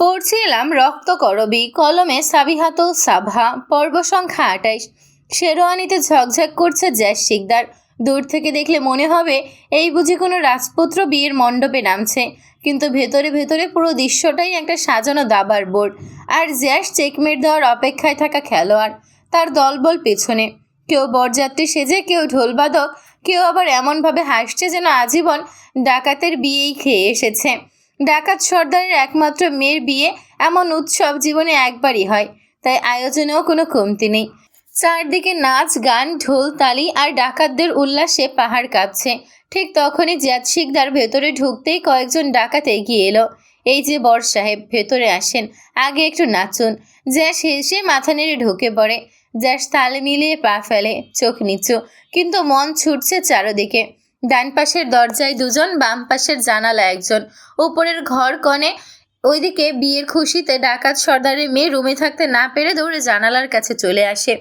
পড়ছিলাম রক্ত করবি কলমে সাবিহাতুল সাভা, পর্ব সংখ্যা আটাইশ শেরওয়ানিতে ঝকঝক করছে জ্যাস শিকদার। দূর থেকে দেখলে মনে হবে এই বুঝি কোনো রাজপুত্র বিয়ের মণ্ডপে নামছে। কিন্তু ভেতরে ভেতরে পুরো দৃশ্যটাই একটা সাজানো দাবার বোর্ড। আর জ্যাস চেকমেট দেওয়ার অপেক্ষায় থাকা খেলোয়াড়, তার দলবল পেছনে। কেউ বরযাত্রী সেজে, কেউ ঢোলবাদক, কেউ আবার এমনভাবে হাসছে যেন আজীবন ডাকাতের বিয়েই খেয়ে এসেছে। ডাকাত সর্দারের একমাত্র মেয়ের বিয়ে এমন উৎসব জীবনে একবারই হয়, তাই আয়োজনেও কোনো কমতি নেই। চারদিকে নাচ, গান, ঢোল, তালি আর ডাকাতদের উল্লাসে পাহাড় কাঁপছে। ঠিক তখনই জ্যাদ শিকদার ভেতরে ঢুকতেই কয়েকজন ডাকাত এগিয়ে এলো। এই যে বর সাহেব, ভেতরে আসেন, আগে একটু নাচুন। জ্যাস হেসে মাথা নেড়ে ঢুকে পড়ে। জ্যাস তালে মিলিয়ে পা ফেলে, চোখ নিচু, কিন্তু মন ছুটছে চারদিকে। ডান পাশের দরজায় দুজন, বাম পাশের জানালা একজন। উপরের ঘর কনে, ওইদিকে বিয়ের খুশিতে ডাকাত সর্দারের মেয়ে রুমে থাকতে না পেরে দৌড়ে জানালার কাছে চলে আসে।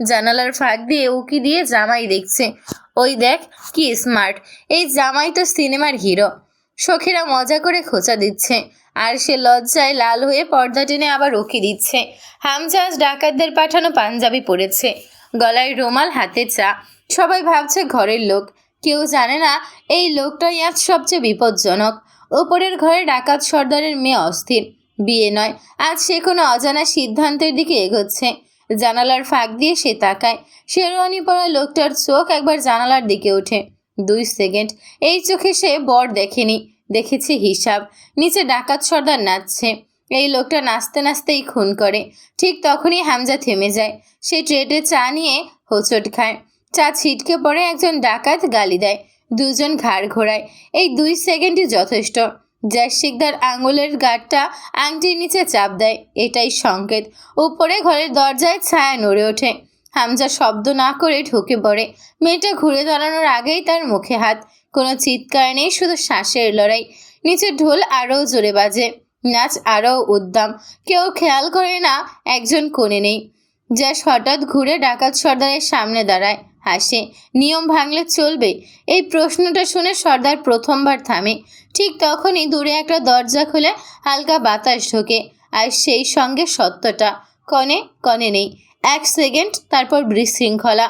জানালার ফাঁক দিয়ে উকি দিয়ে জামাই দেখছে। ওই দেখ, কি স্মার্ট। এই জামাই তো সিনেমার হিরো। সখীরা মজা করে খোঁচা দিচ্ছে। আর সে লজ্জায় লাল হয়ে পর্দা টেনে আবার উকি দিচ্ছে। হামজাজ ডাকাতদের পাঠানো পাঞ্জাবি পরেছে। গলায় রুমাল, হাতে চা। সবাই ভাবছে ঘরের লোক। কেউ জানে না, এই লোকটাই আজ সবচেয়ে বিপজ্জনক। ওপরের ঘরে ডাকাত সর্দারের মেয়ে অস্থির। বিয়ে নয়, আজ সে কোনো অজানা সিদ্ধান্তের দিকে এগোচ্ছে। জানালার ফাঁক দিয়ে সে তাকায়। শেরওয়ানি পরা লোকটার চোখ একবার জানালার দিকে ওঠে। দুই সেকেন্ড, এই চোখে সে বর দেখেনি। দেখেছে হিসাব। নিচে ডাকাত সর্দার নাচছে। এই লোকটা নাচতে নাচতেই খুন করে। ঠিক তখনই হামজা থেমে যায়। সে ট্রেটে চা নিয়ে হোঁচট খায়। চা ছিটকে পড়ে একজন ডাকাত গালি দেয়, দুজন ঘাড় ঘোরায়। এই দুই সেকেন্ডই যথেষ্ট। জ্যাস শিকদার আঙুলের গাঁটটা আংটির নিচে চাপ দেয়, এটাই সংকেত। উপরে ঘরের দরজায় ছায়া নড়ে ওঠে। হামজা শব্দ না করে ঢুকে পড়ে। মেয়েটা ঘুরে দাঁড়ানোর আগেই তার মুখে হাত। কোনো চিৎকার নেই, শুধু শ্বাসের লড়াই। নিচে ঢোল আরও জোরে বাজে, নাচ আরও উদ্দাম। কেউ খেয়াল করে না, একজন কোণে নেই। জ্যাস হঠাৎ ঘুরে ডাকাত সর্দারের সামনে দাঁড়ায়। হাসে। নিয়ম ভাঙলে চলবে। এই প্রশ্নটা শুনে সর্দার প্রথমবার থামে। ঠিক তখনই দূরে একটা দরজা খুলে হালকা বাতাস ঢোকে, আর সেই সঙ্গে সত্যটা। কনে কনে নেই। এক সেকেন্ড, তারপর বিশৃঙ্খলা।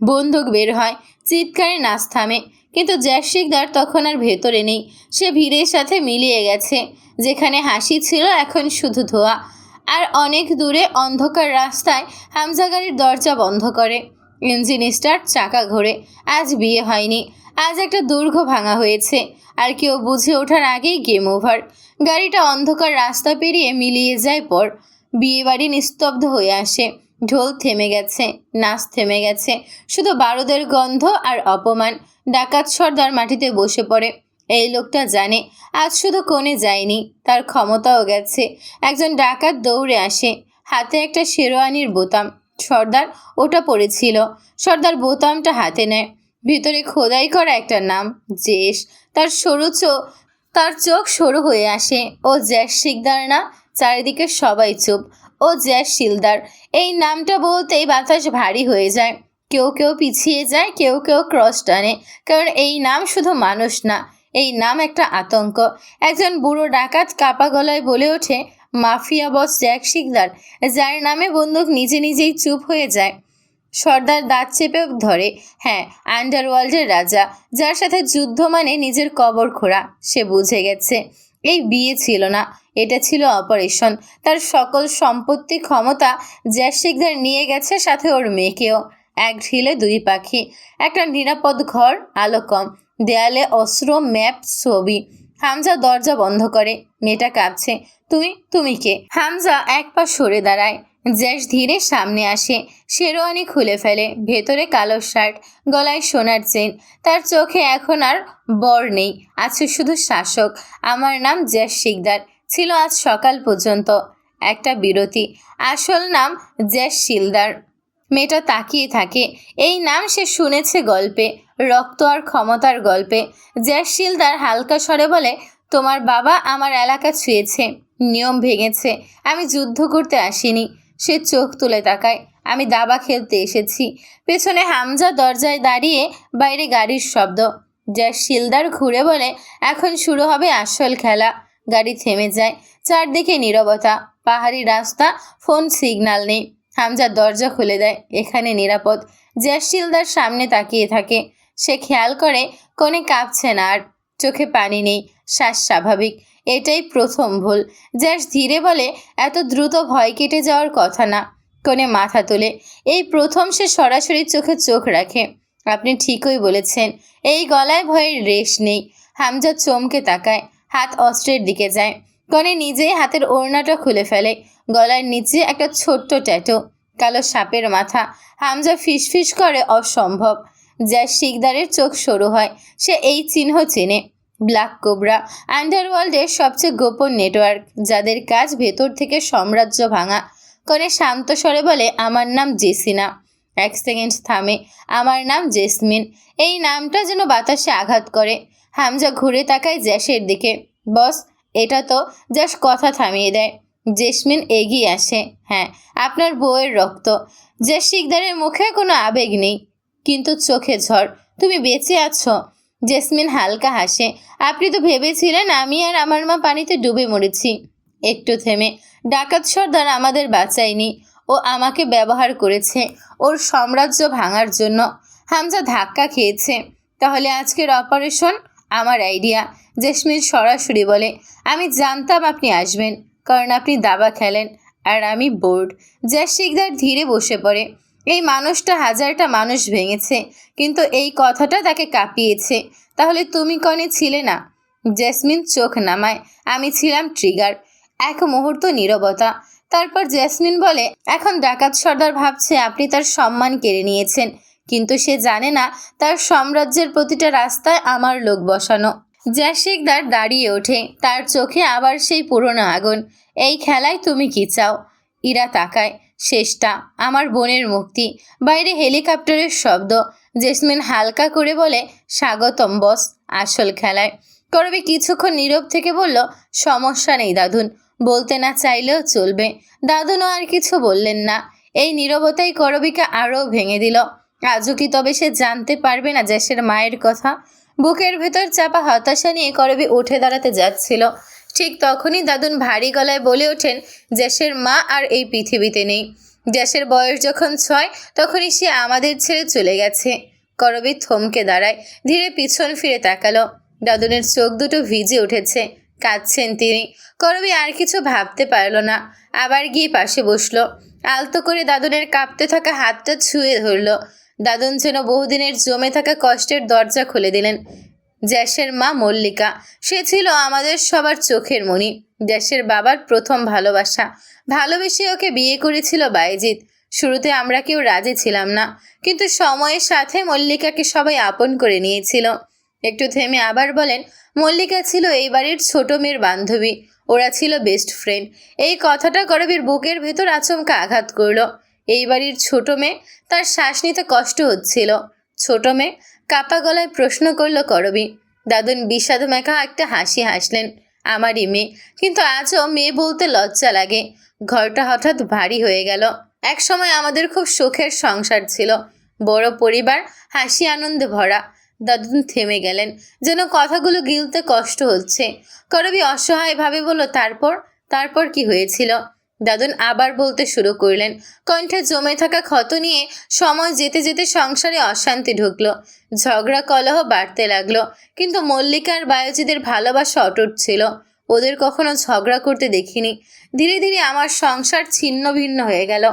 বন্দুক বের হয়। চিৎকারে নাচ থামে। কিন্তু জ্যাসিকদার তখন আর ভেতরে নেই। সে ভিড়ের সাথে মিলিয়ে গেছে। যেখানে হাসি ছিল এখন শুধু ধোয়া। আর অনেক দূরে অন্ধকার রাস্তায় হামজা গাড়ির দরজা বন্ধ করে। ইঞ্জিন স্টার্ট চাকা ঘোরে। আজ বিয়ে হয়নি। আজ একটা দুর্ঘ ভাঙা হয়েছে। আর কেউ বুঝে ওঠার আগেই গেম ওভার। গাড়িটা অন্ধকার রাস্তা পেরিয়ে মিলিয়ে যায় পর। বিয়ে বাড়ি নিস্তব্ধ হয়ে আসে। ঢোল থেমে গেছে, নাচ থেমে গেছে। শুধু বারুদের গন্ধ আর অপমান। ডাকাত সর্দার মাটিতে বসে পড়ে। এই লোকটা জানে, আজ শুধু কোণে যায়নি, তার ক্ষমতাও গেছে। একজন ডাকাত দৌড়ে আসে। হাতে একটা শেরওয়ানির বোতাম। সর্দার ওটা পড়েছিল। সর্দার বোতামটা হাতে নেয়। ভিতরে খোদাই করা একটা নাম, জেশ। তার সরু চোখ তার চোখ সরু হয়ে আসে। ও জ্যাস শিকদার না, চারিদিকে সবাই চুপ। ও জ্যাস শিলদার। এই নামটা বলতেই বাতাস ভারী হয়ে যায়। কেউ কেউ পিছিয়ে যায়, কেউ কেউ ক্রস টানে। কারণ এই নাম শুধু মানুষ না, এই নাম একটা আতঙ্ক। একজন বুড়ো ডাকাত কাপা গলায় বলে ওঠে মাফিয়া বস জ্যাক শিকদার, যার নামে বন্দুক নিজে নিজেই চুপ হয়ে যায়। সর্দার দাঁত চেপে ধরে হ্যাঁ আন্ডারওয়ার্ল্ডের রাজা, যার সাথে যুদ্ধ মানে নিজের কবর খোঁড়া, সে বুঝে গেছে। এই বিয়ে ছিল না, এটা ছিল অপারেশন। তার সকল সম্পত্তি, ক্ষমতা জ্যাসিকদের নিয়ে গেছে সাথে ওর মেয়েকেও। এক ঢিলে দুই পাখি, একটা নিরাপদ ঘর, আলো কম, দেয়ালে অস্ত্র, ম্যাপ, ছবি। হামজা দরজা বন্ধ করে। মেয়েটা কাঁপছে তুমি? তুমি কে? হামজা এক পা সরে দাঁড়ায়। জ্যাস ধীরে সামনে আসে। শেরওয়ানি খুলে ফেলে। ভেতরে কালো শার্ট, গলায় সোনার চেন। তার চোখে এখন আর বর নেই। আছে শুধু শাসক। আমার নাম জ্যাস শিকদার। ছিল আজ সকাল পর্যন্ত একটা বিরতি। আসল নাম জ্যাস শিলদার। মেয়েটা তাকিয়ে থাকে। এই নাম সে শুনেছে গল্পে, রক্ত আর ক্ষমতার গল্পে। জ্যাস শিলদার হালকা স্বরে বলে, তোমার বাবা আমার এলাকা ছুঁয়েছে, নিয়ম ভেঙেছে, আমি যুদ্ধ করতে আসিনি। সে চোখ তুলে তাকায়, আমি দাবা খেলতে এসেছি। পেছনে হামজা দরজায় দাঁড়িয়ে বাইরে গাড়ির শব্দ। যা শিলদার ঘুরে বলে, এখন শুরু হবে আসল খেলা। গাড়ি থেমে যায়, চারদিকে নীরবতা, পাহাড়ি রাস্তা, ফোন সিগন্যাল নেই। হামজা দরজা খুলে দেয়। এখানে নিরাপদ। জ্যাসশিলদার সামনে তাকিয়ে থাকে। সে খেয়াল করে, কোণে কাঁপছে না আর চোখে পানি নেই। শ্বাস স্বাভাবিক। এটাই প্রথম ভুল। জ্যাস ধীরে বলে, এত দ্রুত ভয় কেটে যাওয়ার কথা না। কোণে মাথা তোলে। এই প্রথম সে সরাসরি চোখে চোখ রাখে। আপনি ঠিকই বলেছেন। এই গলায় ভয়ের রেশ নেই। হামজা চমকে তাকায়। হাত অস্ত্রের দিকে যায়। কনে নিজেই হাতের ওড়নাটা খুলে ফেলে। গলার নিচে একটা ছোট্ট ট্যাটো কালো সাপের মাথা। হামজা ফিসফিস করে, অসম্ভব। যা শিকদারের চোখ সরু হয়, সে এই চিহ্ন চেনে। ব্ল্যাক কোবরা আন্ডারওয়ার্ল্ডের সবচেয়ে গোপন নেটওয়ার্ক যাদের কাজ ভেতর থেকে সাম্রাজ্য ভাঙা। কনে শান্ত স্বরে বলে, আমার নাম জেসিনা। এক সেকেন্ড থামে, আমার নাম জেসমিন। এই নামটা যেন বাতাসে আঘাত করে। হামজা ঘুরে তাকায় জ্যাসের দিকে। বস এটা তো জাস্ট কথা থামিয়ে দেয়। জেসমিন এগিয়ে আসে। হ্যাঁ আপনার বউয়ের রক্ত। যে শিকদারের মুখে কোনো আবেগ নেই। কিন্তু চোখে ঝড়। তুমি বেঁচে আছো। জেসমিন হালকা হাসে। আপনি তো ভেবেছিলেন আমি আর আমার মা পানিতে ডুবে মরেছি। একটু থেমে। ডাকাত সর্দার আমাদের বাঁচায়নি। ও আমাকে ব্যবহার করেছে। ওর সাম্রাজ্য ভাঙার জন্য। হামজা ধাক্কা খেয়েছে। তাহলে আজকের অপারেশন? আমার আইডিয়া। জেসমিন সরাসরি বলে, আমি জানতাম আপনি আসবেন, কারণ আপনি দাবা খেলেন, আর আমি বোর্ড। জ্যাস শিকদার ধীরে বসে পড়ে, এই মানুষটা হাজারটা মানুষ ভেঙেছে, কিন্তু এই কথাটা তাকে কাঁপিয়েছে, তাহলে তুমি কনে ছিলে না? জেসমিন চোখ নামায়, আমি ছিলাম ট্রিগার, এক মুহূর্ত নীরবতা। তারপর জেসমিন বলে, এখন ডাকাত সর্দার ভাবছে আপনি তার সম্মান কেড়ে নিয়েছেন, কিন্তু সে জানে না তার সাম্রাজ্যের প্রতিটা রাস্তায় আমার লোক বসানো। জ্যাসিকদার দাঁড়িয়ে ওঠে। তার চোখে আবার সেই পুরনো আগুন। এই খেলায় তুমি কি চাও? ইরা তাকায়। শেষটা আমার বোনের মুক্তি। বাইরে হেলিকপ্টারের শব্দ। জেসমিন হালকা করে বলে, স্বাগতম, বস, আসল খেলায়। করবি কিছুক্ষণ নীরব থেকে বলল, সমস্যা নেই, দাদুন। বলতে না চাইলেও চলবে। দাদুনও আর কিছু বললেন না। এই নীরবতাই করবিকে আরও ভেঙে দিল। আজও কি তবে সে জানতে পারবে না জ্যাসের মায়ের কথা? বুকের ভেতর চাপা হতাশা নিয়ে করবি উঠে দাঁড়াতে যাচ্ছিল। ঠিক তখনই দাদুন ভারী গলায় বলে ওঠেন, জ্যাসের মা আর এই পৃথিবীতে নেই। জ্যাসের বয়স যখন ছয়, তখনই সে আমাদের ছেড়ে চলে গেছে। করবি থমকে দাঁড়ায়, ধীরে পিছন ফিরে তাকালো। দাদুনের চোখ দুটো ভিজে উঠেছে, কাঁদছেন তিনি। করবি আর কিছু ভাবতে পারল না, আবার গিয়ে পাশে বসল। আলতো করে দাদুনের কাঁপতে থাকা হাতটা ছুঁয়ে ধরলো। দাদুন যেন বহুদিনের জমে থাকা কষ্টের দরজা খুলে দিলেন। জ্যাসের মা মল্লিকা, সে ছিল আমাদের সবার চোখের মণি জ্যাসের বাবার প্রথম ভালোবাসা। ভালোবেসে ওকে বিয়ে করেছিল বাইজিৎ শুরুতে আমরা কেউ রাজি ছিলাম না, কিন্তু সময়ের সাথে মল্লিকাকে সবাই আপন করে নিয়েছিল। একটু থেমে আবার বলেন, মল্লিকা ছিল এই বাড়ির ছোট মেয়ের বান্ধবী, ওরা ছিল বেস্ট ফ্রেন্ড এই কথাটা করবীর বুকের ভেতর আচমকা আঘাত করল। এই বাড়ির ছোট মেয়ে তার শ্বাস নিতে কষ্ট হচ্ছিল। ছোট মেয়ে কাপা গলায় প্রশ্ন করল করবি। দাদুন বিষাদ মেখা একটা হাসি হাসলেন। আমারই মেয়ে, কিন্তু আজও মেয়ে বলতে লজ্জা লাগে। ঘরটা হঠাৎ ভারী হয়ে গেল। এক সময় আমাদের খুব সুখের সংসার ছিল। বড় পরিবার, হাসি আনন্দে ভরা। দাদুন থেমে গেলেন, যেন কথাগুলো গিলতে কষ্ট হচ্ছে। করবি অসহায়ভাবে বলল, তারপর? তারপর কি হয়েছিল? দাদুন আবার বলতে শুরু করলেন, কণ্ঠে জমে থাকা ক্ষত নিয়ে সময় যেতে যেতে সংসারে অশান্তি ঢুকলো। ঝগড়া, কলহ বাড়তে লাগল, কিন্তু মল্লিকার বায়োজিদের ভালোবাসা অটুট ছিল। ওদের কখনো ঝগড়া করতে দেখিনি। ধীরে ধীরে আমার সংসার ছিন্ন ভিন্ন হয়ে গেল।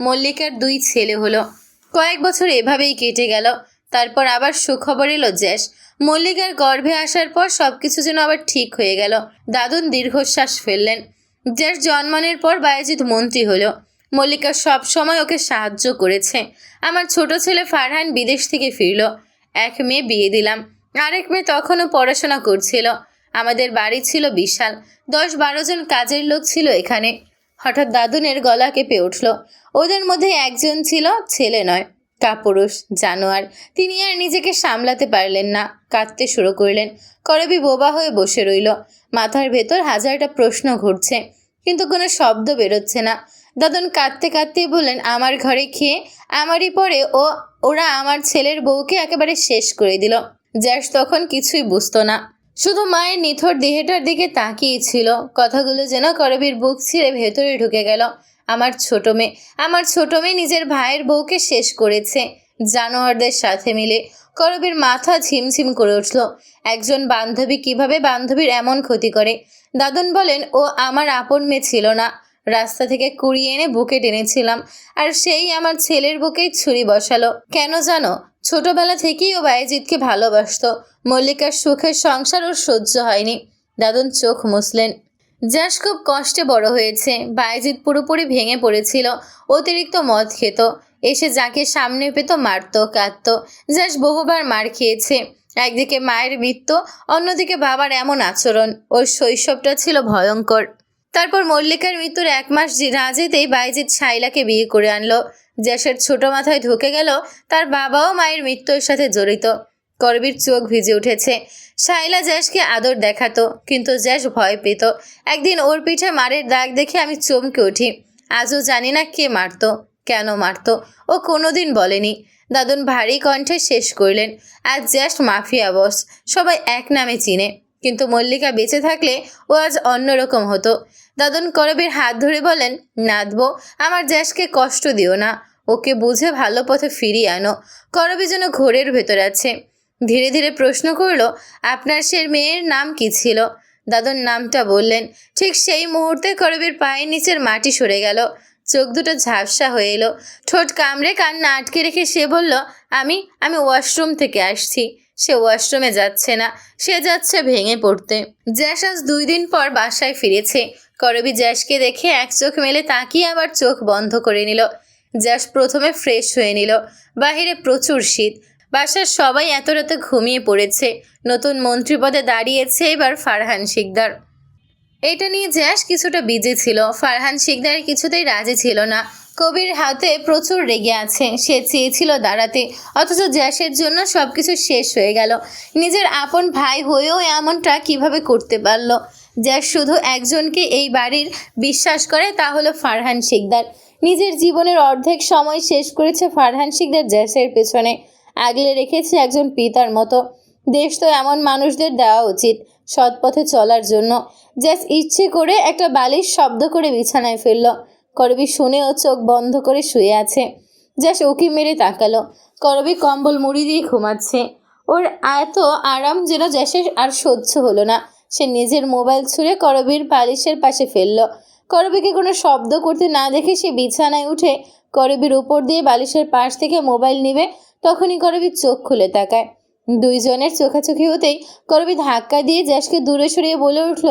মল্লিকার দুই ছেলে হলো। কয়েক বছর এভাবেই কেটে গেল। তারপর আবার সুখবর এলো জ্যাস। মল্লিকার গর্ভে আসার পর সবকিছু যেন আবার ঠিক হয়ে গেল। দাদুন দীর্ঘশ্বাস ফেললেন। যার জন্মানোর পর বায়াজিৎ মন্ত্রী হলো। মল্লিকা সব সময় ওকে সাহায্য করেছে। আমার ছোট ছেলে ফারহান বিদেশ থেকে ফিরল। এক মেয়ে বিয়ে দিলাম। আরেক মেয়ে তখনও পড়াশোনা করছিল। আমাদের বাড়ি ছিল বিশাল। দশ বারো জন কাজের লোক ছিল এখানে। হঠাৎ দাদুনের গলা কেঁপে উঠল। ওদের মধ্যে একজন ছিল, ছেলে নয়। কাপুরুষ, জানোয়ার, তিনি আর নিজেকে সামলাতে পারলেন না। কাঁদতে শুরু করলেন। করবি বোবা হয়ে বসে রইল। মাথার ভেতর হাজারটা প্রশ্ন ঘুরছে, কিন্তু কোনো শব্দ বেরোচ্ছে না। দাদন কাঁদতে কাঁদতেই বললেন, আমার ঘরে খেয়ে, আমারই পরে ও, ওরা আমার ছেলের বউকে একেবারে শেষ করে দিল। জ্যাস তখন কিছুই বুঝতো না। শুধু মায়ের নিথর দেহটার দিকে তাকিয়ে ছিল। কথাগুলো যেন করবীর বুক ছিঁড়ে ভেতরে ঢুকে গেল। আমার ছোট মেয়ে, আমার ছোট মেয়ে নিজের ভাইয়ের বউকে শেষ করেছে। জানোয়ারদের সাথে মিলে করবীর মাথা ঝিমঝিম করে উঠল। একজন বান্ধবী কীভাবে বান্ধবীর এমন ক্ষতি করে? দাদন বলেন, ও আমার আপন মেয়ে ছিল না। রাস্তা থেকে কুড়িয়ে এনে বুকে টেনেছিলাম, আর সেই আমার ছেলের বুকেই ছুরি বসালো। কেন জানো? ছোটবেলা থেকেই ও বায়েজিৎকে ভালোবাসত। মল্লিকার সুখের সংসার ওর সহ্য হয়নি। দাদন চোখ মুছলেন। যাস খুব কষ্টে বড় হয়েছে। বায়েজিৎ পুরোপুরি ভেঙে পড়েছিল। অতিরিক্ত মদ খেত। এসে যাকে সামনে পেত মারতো, কাঁদতো। যাস বহুবার মার খেয়েছে। একদিকে মায়ের মৃত্যু, অন্যদিকে বাবার এমন আচরণ। ওর শৈশবটা ছিল ভয়ঙ্কর। তারপর মল্লিকার মৃত্যুর এক মাস যেতেই বাইজিৎ শাইলাকে বিয়ে করে আনলো। জ্যাসের ছোট মাথায় ঢুকে গেল, তার বাবাও মায়ের মৃত্যুর সাথে জড়িত। করবীর চোখ ভিজে উঠেছে। শাইলা জ্যাসকে আদর দেখাতো, কিন্তু জ্যাস ভয় পেত। একদিন ওর পিঠে মারের দাগ দেখে আমি চমকে উঠি। আজও জানি না কে মারতো, কেন মারতো, ও কোনোদিন বলেনি। দাদুন ভারী কণ্ঠে শেষ করলেন, আজ জাস্ট মাফিয়া বস, সবাই এক নামে চিনে। কিন্তু মল্লিকা বেঁচে থাকলে ও আজ অন্যরকম হতো। দাদন করবীর হাত ধরে বলেন, নাদবো, আমার জ্যাসকে কষ্ট দিও না। ওকে বুঝে ভালো পথে ফিরিয়ে আনো। করবী যেন ঘোরের ভেতর আছে। ধীরে ধীরে প্রশ্ন করল, আপনার সে মেয়ের নাম কি ছিল? দাদন নামটা বললেন, ঠিক সেই মুহূর্তে করবীর পায়ের নিচের মাটি সরে গেল। চোখ দুটো ঝাপসা হয়ে এলো। ঠোঁট কামড়ে কান্না আটকে রেখে সে বলল, আমি আমি ওয়াশরুম থেকে আসছি। সে ওয়াশরুমে যাচ্ছে না। সে যাচ্ছে ভেঙে পড়তে। জ্যাস আজ দুই দিন পর বাসায় ফিরেছে। করবি জ্যাসকে দেখে এক চোখ মেলে তাকিয়ে আবার চোখ বন্ধ করে নিল। জ্যাস প্রথমে ফ্রেশ হয়ে নিল। বাহিরে প্রচুর শীত। বাসার সবাই এত রাতে ঘুমিয়ে পড়েছে। নতুন মন্ত্রীপদে দাঁড়িয়েছে এবার ফারহান শিকদার। এটা নিয়ে জ্যাস কিছুটা বিজি ছিল। ফারহান শিকদার কিছুতেই রাজি ছিল না। কবির হাতে প্রচুর রেগে আছে। সে চেয়েছিল দাঁড়াতে। অথচ জ্যাসের জন্য সব কিছু শেষ হয়ে গেল। নিজের আপন ভাই হয়েও এমনটা কীভাবে করতে পারল? জ্যাস শুধু একজনকে এই বাড়ির বিশ্বাস করে, তা হলো ফারহান শিকদার। নিজের জীবনের অর্ধেক সময় শেষ করেছে ফারহান শিকদার জ্যাসের পেছনে। আগলে রেখেছে একজন পিতার মতো। দেশ তো এমন মানুষদের দেওয়া উচিত সৎ পথে চলার জন্য। জ্যাস ইচ্ছে করে একটা বালিশ শব্দ করে বিছানায় ফেলল। করবি শুনেও চোখ বন্ধ করে শুয়ে আছে। জ্যাস উকি মেরে তাকালো। করবি কম্বল মুড়ি দিয়ে ঘুমাচ্ছে। ওর এত আরাম যেন জ্যাসের আর সহ্য হলো না। সে নিজের মোবাইল ছুঁড়ে করবির বালিশের পাশে ফেলল। করবিকে কোনো শব্দ করতে না দেখে সে বিছানায় উঠে করবির উপর দিয়ে বালিশের পাশ থেকে মোবাইল নিবে, তখনই করবির চোখ খুলে তাকায়। দুইজনের চোখাচোখি হতেই করবি ধাক্কা দিয়ে জ্যাসকে দূরে সরিয়ে বলে উঠল,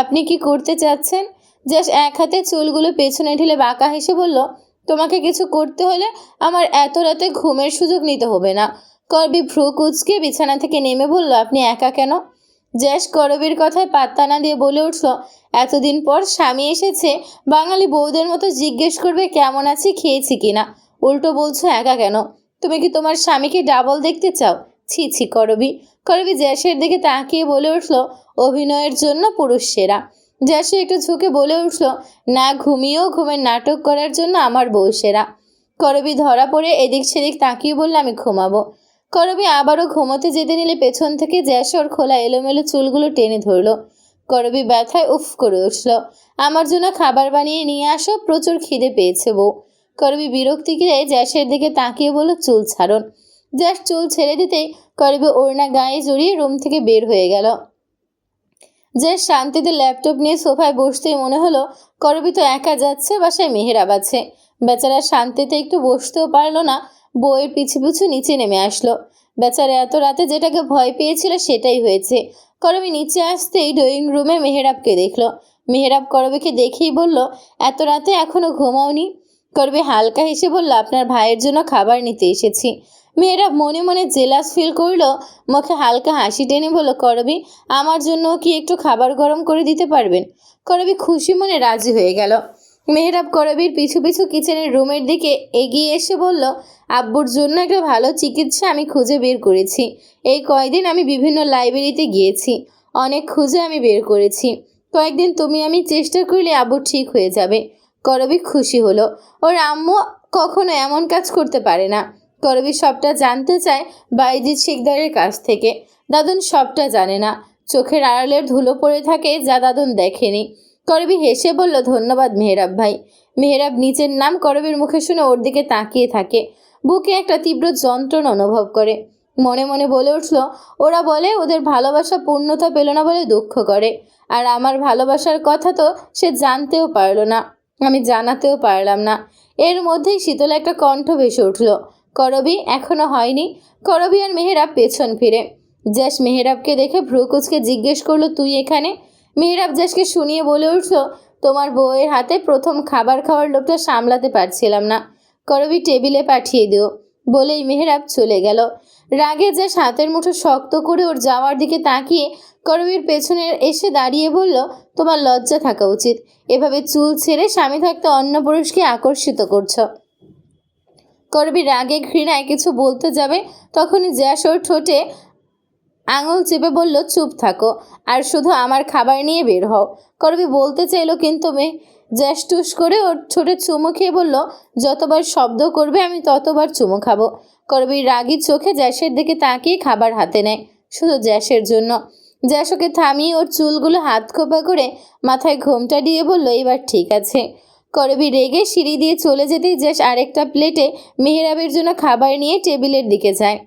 আপনি কি করতে চাচ্ছেন? জ্যাস এক হাতে চুলগুলো পেছনে ঢেলে বাঁকা হেসে বলল, তোমাকে কিছু করতে হলে আমার এত রাতে ঘুমের সুযোগ নিতে হবে না। করবি ভ্রু কুচকে বিছানা থেকে নেমে বলল, আপনি একা কেন? জ্যাস করবীর কথায় পাত্তা না দিয়ে বলে উঠল, এতদিন পর স্বামী এসেছে, বাঙালি বউদের মতো জিজ্ঞেস করবে কেমন আছি, খেয়েছি কিনা। উল্টো বলছো, একা কেন? তুমি কি তোমার স্বামীকে ডাবল দেখতে চাও? ছি ছি, করবি। করবি জ্যাসের দিকে তাকিয়ে বলে উঠল, অভিনয়ের জন্য পুরুষ সেরা। জ্যাসে একটু ঝুঁকে বলে উঠল, না, ঘুমিয়েও ঘুমের নাটক করার জন্য আমার বউ সেরা। করবি ধরা পড়ে এদিক সেদিক তাকিয়ে বললে, আমি ঘুমাবো। করবি আবারও ঘুমোতে যেতে নিলে পেছন থেকে জ্যাসর খোলা এলোমেলো চুলগুলো টেনে ধরলো। করবি ব্যথায় উফ করে উঠল। আমার জন্য খাবার বানিয়ে নিয়ে আসো, প্রচুর খিদে পেয়েছে বউ। করবি বিরক্তি গিয়ে জ্যাসের দিকে তাকিয়ে বলল, চুল ছাড়ন। জ্যাস চুল ছেড়ে দিতেই করবি ওড়না গায়ে জড়িয়ে রুম থেকে বের হয়ে গেল। জ্যাস শান্তিতে ল্যাপটপ নিয়ে সোফায় বসতেই মনে হলো, করবি তো একা যাচ্ছে, বাসায় মেহেরাব আছে। বেচারা শান্তিতে একটু বসতেও পারল না বইয়ের পিছু পিছু নিচে নেমে আসলো। বেচারা এত রাতে যেটাকে ভয় পেয়েছিল সেটাই হয়েছে। করবি নিচে আসতেই ড্রয়িং রুমে মেহেরাবকে দেখল। মেহেরাব করবিকে দেখেই বলল, এত রাতে এখনও ঘুমাওনি? করবি হালকা হেসে বলল, আপনার ভাইয়ের জন্য খাবার নিতে এসেছি। মেয়েরা মনে মনে জেলাস ফিল করল, মুখে হালকা হাসি টেনে বলল, করবি, আমার জন্য কি একটু খাবার গরম করে দিতে পারবেন? করবি খুশি মনে রাজি হয়ে গেল। মেহরাব করবির পিছু পিছু কিচেনের রুমের দিকে এগিয়ে এসে বলল, আব্বুর জন্য একটা ভালো চিকিৎসা আমি খুঁজে বের করেছি। এই কয়দিন আমি বিভিন্ন লাইব্রেরিতে গিয়েছি। অনেক খুঁজে আমি বের করেছি। কয়েকদিন তুমি আমি চেষ্টা করলে আব্বু ঠিক হয়ে যাবে করবি খুশি হলো। ওর আম্মু কখনো এমন কাজ করতে পারে না করবি সবটা জানতে চায় বাইজিৎ শিকদারের কাছ থেকে। দাদন সবটা জানে না। চোখের আড়ালের ধুলো পড়ে থাকে যা দাদুন দেখেনি। করবি হেসে বলল, ধন্যবাদ মেহরাব ভাই। মেহরাব নিচের নাম করবীর মুখে শুনে ওর দিকে তাকিয়ে থাকে। বুকে একটা তীব্র যন্ত্রণা অনুভব করে। মনে মনে বলে উঠল, ওরা বলে ওদের ভালোবাসা পূর্ণতা পেল না বলে দুঃখ করে। আর আমার ভালোবাসার কথা তো সে জানতেও পারল না। আমি জানাতেও পারলাম না। এর মধ্যেই শীতল একটা কণ্ঠ ভেসে উঠল, করবি, এখনও হয়নি? করবি আর মেহেরাব পেছন ফিরে। জ্যাস মেহেরাবকে দেখে ভ্রুকুচকে জিজ্ঞেস করল, তুই এখানে? মেহেরাব জ্যাসকে শুনিয়ে বলে উঠল, তোমার বউয়ের হাতে প্রথম খাবার খাওয়ার লোকটা সামলাতে পারছিলাম না। করবি টেবিলে পাঠিয়ে দিও। বলেই মেহেরাব চলে গেল। রাগে জ্যাস হাতের মুঠো শক্ত করে ওর যাওয়ার দিকে তাকিয়ে করবীর পেছনে এসে দাঁড়িয়ে বলল, তোমার লজ্জা থাকা উচিত। এভাবে চুল ছেড়ে স্বামী থাকতে অন্য পুরুষকে আকর্ষিত করছ। করবি রাগে ঘৃণায় কিছু বলতে যাবে, তখনই জ্যাস ওর ঠোঁটে আঙুল চেপে বলল, চুপ থাকো, আর শুধু আমার খাবার নিয়ে বের হও। করবি বলতে চাইলো কিন্তু মেয়ে জ্যাস টুস করে ওর ঠোঁটে চুমু খেয়ে বলল, যতবার শব্দ করবে আমি ততবার চুমু খাব। করবি রাগি চোখে জ্যাসের দিকে তাকিয়ে খাবার হাতে নেয়, শুধু জ্যাসের জন্য। জ্যাস ওকে থামিয়ে ওর চুলগুলো হাত খোপা করে মাথায় ঘোমটা দিয়ে বলল, এবার ঠিক আছে। করবি রেগে সিঁড়ি দিয়ে চলে যেতেই জ্যাস আরেকটা প্লেটে মেহেরাবের জন্য খাবার নিয়ে টেবিলের দিকে যায়।